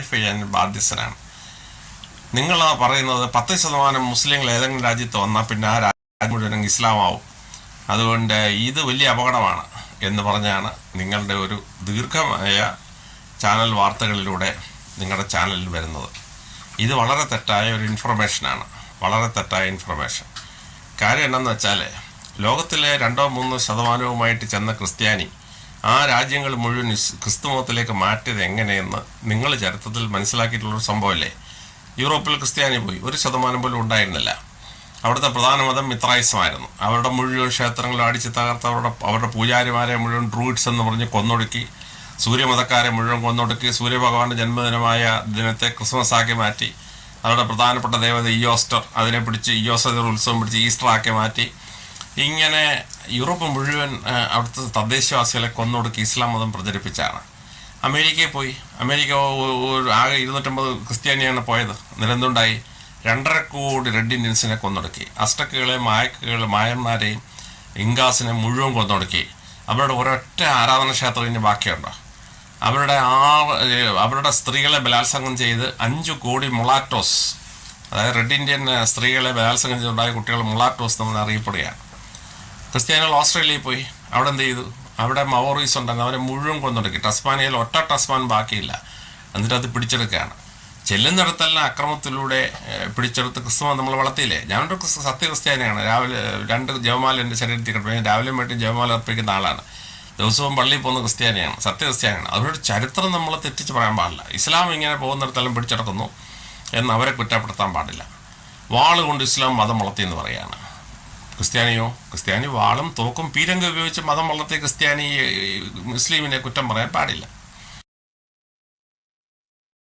ചെയ്യാൻ ബാധ്യസ്ഥനാണ്. നിങ്ങൾ പറയുന്നത് പത്ത് ശതമാനം മുസ്ലിങ്ങൾ ഏതെങ്കിലും രാജ്യത്ത് വന്നാൽ പിന്നെ ആ രാജ്യം മുഴുവൻ ഇസ്ലാമാവും. അതുകൊണ്ട് ഇത് വലിയ അപകടമാണ് എന്ന് പറഞ്ഞാണ് നിങ്ങളുടെ ഒരു ദീർഘമായ ചാനൽ വാർത്തകളിലൂടെ നിങ്ങളുടെ ചാനലിൽ വരുന്നത്. ഇത് വളരെ തെറ്റായ ഒരു ഇൻഫർമേഷനാണ്. വളരെ തെറ്റായ ഇൻഫർമേഷൻ. കാര്യം എന്താണെന്ന് വെച്ചാൽ ലോകത്തിലെ രണ്ടോ മൂന്നോ ശതമാനവുമായിട്ട് ചെന്ന ക്രിസ്ത്യാനി ആ രാജ്യങ്ങൾ മുഴുവൻ ക്രിസ്തുമതത്തിലേക്ക് ക്രിസ്തു മതത്തിലേക്ക് മാറ്റിയത് എങ്ങനെയെന്ന് നിങ്ങൾ ചരിത്രത്തിൽ മനസ്സിലാക്കിയിട്ടുള്ളൊരു സംഭവമല്ലേ? യൂറോപ്പിൽ ക്രിസ്ത്യാനി പോയി. ഒരു ശതമാനം പോലും ഉണ്ടായിരുന്നില്ല. അവിടുത്തെ പ്രധാന മതം മിത്രായിസമായിരുന്നു. അവരുടെ മുഴുവൻ ക്ഷേത്രങ്ങളും അടിച്ച് തകർത്ത് അവരുടെ അവരുടെ പൂജാരിമാരെ മുഴുവൻ ഡ്രൂയിഡ്സ് എന്ന് പറഞ്ഞ് കൊന്നൊടുക്കി. സൂര്യമതക്കാരെ മുഴുവൻ കൊന്നൊടുക്കി. സൂര്യഭഗവാന്റെ ജന്മദിനമായ ദിനത്തെ ക്രിസ്മസ് ആക്കി മാറ്റി. അവരുടെ പ്രധാനപ്പെട്ട ദേവത ഇയോസ്റ്റർ അതിനെ പിടിച്ച് ഇയോസ്റ്റർ ഉത്സവം പിടിച്ച് ഈസ്റ്റർ ആക്കി മാറ്റി. ഇങ്ങനെ യൂറോപ്പ് മുഴുവൻ അവിടുത്തെ തദ്ദേശവാസികളെ കൊന്നൊടുക്കി ഇസ്ലാം മതം പ്രചരിപ്പിച്ചാണ് അമേരിക്കയിൽ പോയി. അമേരിക്ക ആകെ ഇരുന്നൂറ്റമ്പത് ക്രിസ്ത്യാനിയാണ് പോയത്. നിരന്തുണ്ടായി രണ്ടര കോടി റെഡ് ഇന്ത്യൻസിനെ കൊന്നൊടുക്കി. അസ്റ്റക്കുകളെ മായക്കുകളെ മായന്മാരെയും ഇംഗാസിനെ മുഴുവൻ കൊന്നൊടുക്കി. അവരുടെ ഒരൊറ്റ ആരാധന ക്ഷേത്രം ഇനി ബാക്കിയുണ്ടോ? അവരുടെ ആ അവരുടെ സ്ത്രീകളെ ബലാത്സംഗം ചെയ്ത് അഞ്ചു കോടി മുളാറ്റോസ് അതായത് റെഡ് ഇന്ത്യൻ സ്ത്രീകളെ ബലാത്സംഗം ചെയ്തുണ്ടായ കുട്ടികൾ മുളാറ്റോസ് എന്ന് അറിയപ്പെടുകയാണ്. ക്രിസ്ത്യാനികൾ ഓസ്ട്രേലിയയിൽ പോയി. അവിടെ എന്ത് ചെയ്തു? അവിടെ മവോറീസ് ഉണ്ടെങ്കിൽ അവരെ മുഴുവൻ കൊന്നൊടുക്കി. ടസ്മാനിയയിൽ ഒറ്റ ടസ്മാൻ ബാക്കിയില്ല. എന്നിട്ട് അത് പിടിച്ചെടുക്കുകയാണ്. ചെല്ലുന്നിടത്തെല്ലാം അക്രമത്തിലൂടെ പിടിച്ചെടുത്ത് ക്രിസ്തുമ നമ്മൾ വളർത്തിയില്ലേ? ഞാനൊരു ക്രിസ്തു- സത്യക്രിസ്ത്യാനിയാണ്. രാവിലെ രണ്ട് ജവമാല എന്റെ ശരീരത്തിൽ കിട്ടും ഞാൻ രാവിലെ വേണ്ടി ജവമാല അർപ്പിക്കുന്ന ആളാണ്. ദിവസവും പള്ളിയിൽ പോകുന്ന ക്രിസ്ത്യാനിയാണ് സത്യക്രിസ്ത്യാനിയാണ്. അവരുടെ ചരിത്രം നമ്മൾ തെറ്റിച്ച് പറയാൻ പാടില്ല. ഇസ്ലാം ഇങ്ങനെ പോകുന്നിടത്തെല്ലാം പിടിച്ചെടുക്കുന്നു എന്ന് അവരെ കുറ്റപ്പെടുത്താൻ പാടില്ല. വാൾ കൊണ്ട് ഇസ്ലാം മതം വളർത്തി എന്ന് പറയാണ് ക്രിസ്ത്യാനിയോ? ക്രിസ്ത്യാനി വാളും തോക്കും പീരങ്ക് ഉപയോഗിച്ച് മതം വളർത്തിയ ക്രിസ്ത്യാനി മുസ്ലിമിനെ കുറ്റം പറയാൻ പാടില്ല.